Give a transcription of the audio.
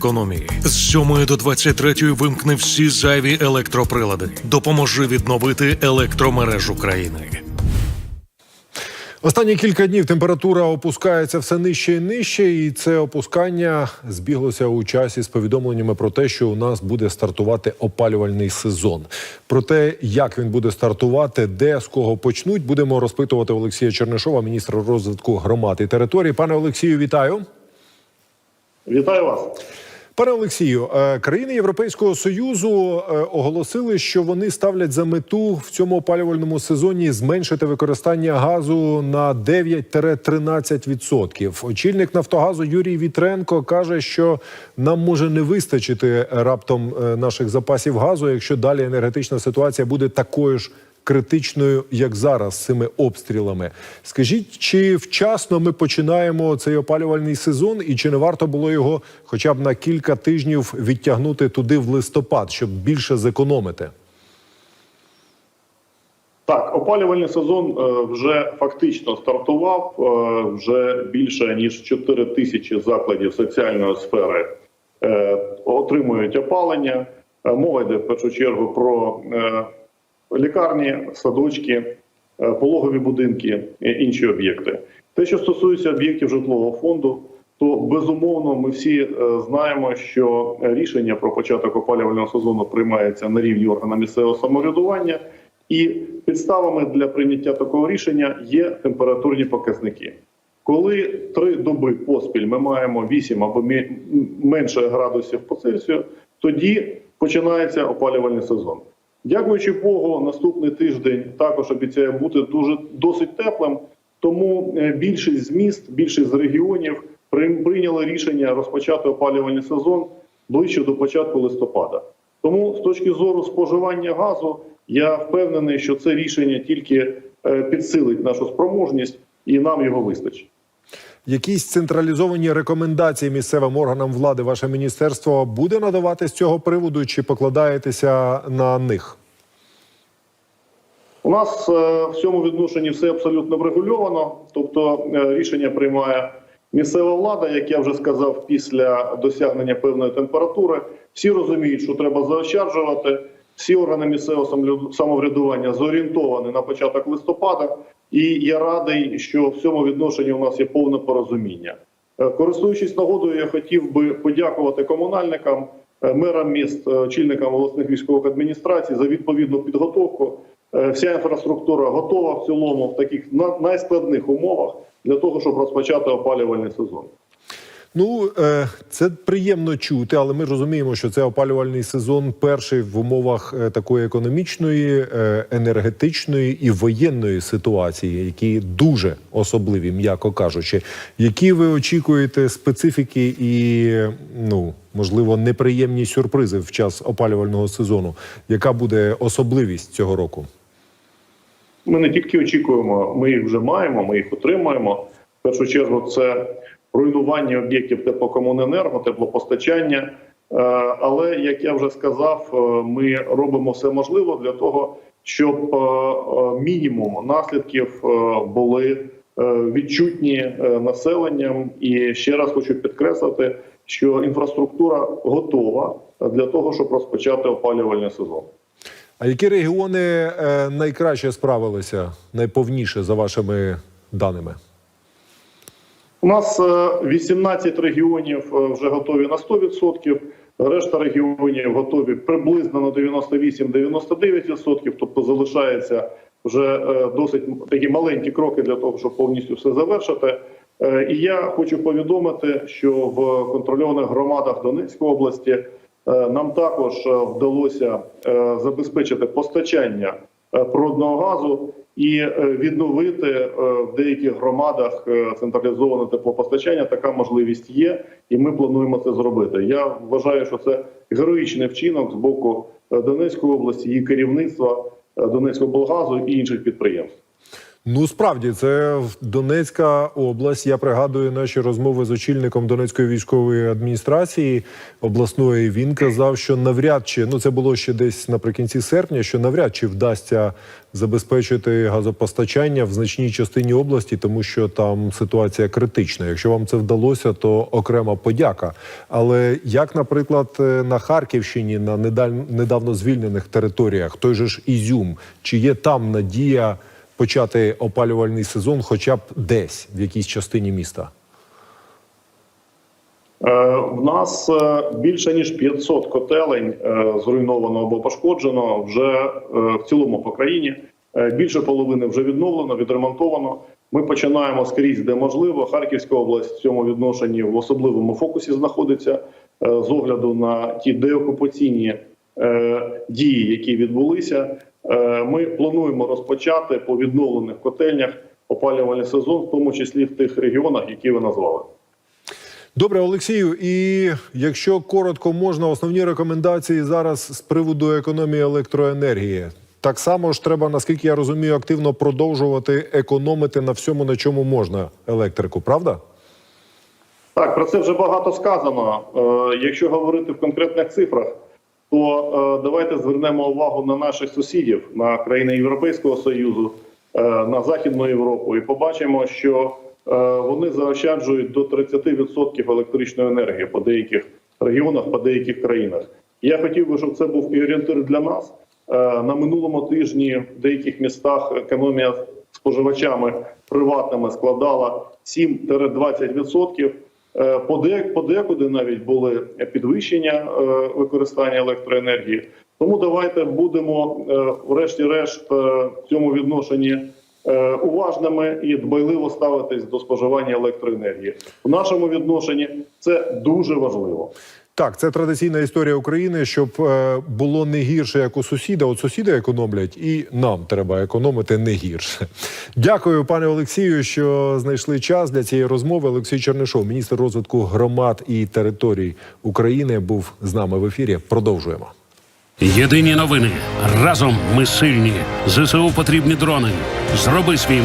Економії з 7 до 23 вимкни всі зайві електроприлади. Допоможи відновити електромережу країни. Останні кілька днів температура опускається все нижче і нижче, і це опускання збіглося у часі з повідомленнями про те, що у нас буде стартувати опалювальний сезон. Про те, як він буде стартувати, де з кого почнуть, будемо розпитувати Олексія Чернишова, міністра розвитку громад і територій. Пане Олексію, вітаю. Вітаю вас. Пане Олексію, е, країни Європейського союзу е, оголосили, що вони ставлять за мету в цьому опалювальному сезоні зменшити використання газу на 9-13%. Очільник Нафтогазу Юрій Вітренко каже, що нам може не вистачити раптом е, наших запасів газу, якщо далі енергетична ситуація буде такою ж критичною, як зараз, з цими обстрілами. Скажіть, чи вчасно ми починаємо цей опалювальний сезон, і чи не варто було його хоча б на кілька тижнів відтягнути туди в листопад, щоб більше зекономити? Так, опалювальний сезон е, вже фактично стартував. Е, Вже більше ніж 4 тисячі закладів соціальної сфери е, отримують опалення. Мова йде в першу чергу про лікарні, садочки, е, пологові будинки інші об'єкти. Те, що стосується об'єктів житлового фонду, то безумовно ми всі е, знаємо, що рішення про початок опалювального сезону приймається на рівні органу місцевого самоврядування, і підставами для прийняття такого рішення є температурні показники. Коли три доби поспіль ми маємо 8 або менше градусів по Цельсію, тоді починається опалювальний сезон. Дякуючи Богу, наступний тиждень також обіцяє бути дуже досить теплим. Тому е, більшість з міст, більшість з регіонів прийняли рішення розпочати опалювальний сезон ближче до початку листопада. Тому з точки зору споживання газу, я впевнений, що це рішення тільки е, підсилить нашу спроможність і нам його вистачить. Якісь централізовані рекомендації місцевим органам влади ваше міністерство буде надавати з цього приводу, чи покладаєтеся на них? У нас е, в цьому відношенні все абсолютно врегульовано, тобто е, рішення приймає місцева влада, як я вже сказав, після досягнення певної температури. Всі розуміють, що треба заощаджувати. Всі органи місцевого самоврядування зорієнтовані на початок листопада, і я радий, що в цьому відношенні у нас є повне порозуміння. Е, Користуючись нагодою, я хотів би подякувати комунальникам, е, мерам міст, е, очільникам обласних військових адміністрацій за відповідну підготовку. Вся інфраструктура готова в цілому в таких найскладних умовах для того, щоб розпочати опалювальний сезон. Ну е, це приємно чути, але ми розуміємо, що це опалювальний сезон перший в умовах е, такої економічної, е, енергетичної і воєнної ситуації, які дуже особливі, м'яко кажучи. Які ви очікуєте специфіки і ну можливо неприємні сюрпризи в час опалювального сезону? Яка буде особливість цього року? Ми не тільки очікуємо, ми їх вже маємо, ми їх отримаємо. В першу чергу це руйнування об'єктів теплокомуненерго, теплопостачання. Е, Але як я вже сказав, е, ми робимо все можливе для того, щоб е, мінімум наслідків були відчутні населенням. І ще раз хочу підкреслити, що інфраструктура готова для того, щоб розпочати опалювальний сезон. А які регіони найкраще справилися, найповніше за вашими даними? У нас е, 18 регіонів е, вже готові на 100%, решта регіонів готові приблизно на 98-99%, тобто залишається вже е, досить такі маленькі кроки для того, щоб повністю все завершити. Е, І я хочу повідомити, що в контрольованих громадах Донецької області е, нам також е, вдалося е, забезпечити постачання е, природного газу і е, відновити е, в деяких громадах е, централізоване теплопостачання. Така можливість є, і ми плануємо це зробити. Я вважаю, що це героїчний вчинок з боку Донецької області, її керівництва, Донецького облгазу і інших підприємств. Ну справді це Донецька область. Я пригадую наші розмови з очільником Донецької військової адміністрації обласної. Він казав, що навряд чи ну це було ще десь наприкінці серпня, що навряд чи вдасться забезпечити газопостачання в значній частині області, тому що там ситуація критична. Якщо вам це вдалося, то окрема подяка. Але як, наприклад, е, на Харківщині, на недавно звільнених територіях, той же ж Ізюм, чи є там надія? Почати опалювальний сезон, хоча б десь в якійсь частині міста. Е, В нас е, більше ніж 500 котелень е, зруйновано або пошкоджено вже е, в цілому по країні. Е, Більше половини вже відновлено, відремонтовано. Ми починаємо скрізь, де можливо. Харківська область в цьому відношенні в особливому фокусі знаходиться е, з огляду на ті деокупаційні е, дії, які відбулися. Е, Ми плануємо розпочати по відновлених котельнях опалювальний сезон, в тому числі в тих регіонах, які ви назвали. Добре, Олексію. І якщо коротко можна, основні рекомендації зараз з приводу економії електроенергії. Так само ж треба, наскільки я розумію, активно продовжувати економити на всьому, на чому можна електрику, правда? Так, про це вже багато сказано. Е, якщо говорити в конкретних цифрах, то е, давайте звернемо увагу на наших сусідів, на країни Європейського Союзу, е, на Західну Європу, і побачимо, що е, вони заощаджують до 30% електричної енергії по деяких регіонах, по деяких країнах. Я хотів би, щоб це був і орієнтир для нас. На минулому тижні в деяких містах економія споживачами приватними складала 7-20%. Е, поде- Подекуди навіть були підвищення е, використання електроенергії. Тому давайте будемо, е, врешті-решт, в цьому відношенні уважними і дбайливо ставитись до споживання електроенергії. В нашому відношенні це дуже важливо. Так, це традиційна історія України, щоб е, було не гірше, як у сусіда. От сусіди економлять, і нам треба економити не гірше. Дякую, пане Олексію, що знайшли час для цієї розмови. Олексій Чернишов, міністр розвитку громад і територій України, був з нами в ефірі. Продовжуємо. Єдині новини. Разом ми сильні. ЗСУ потрібні дрони. Зроби свій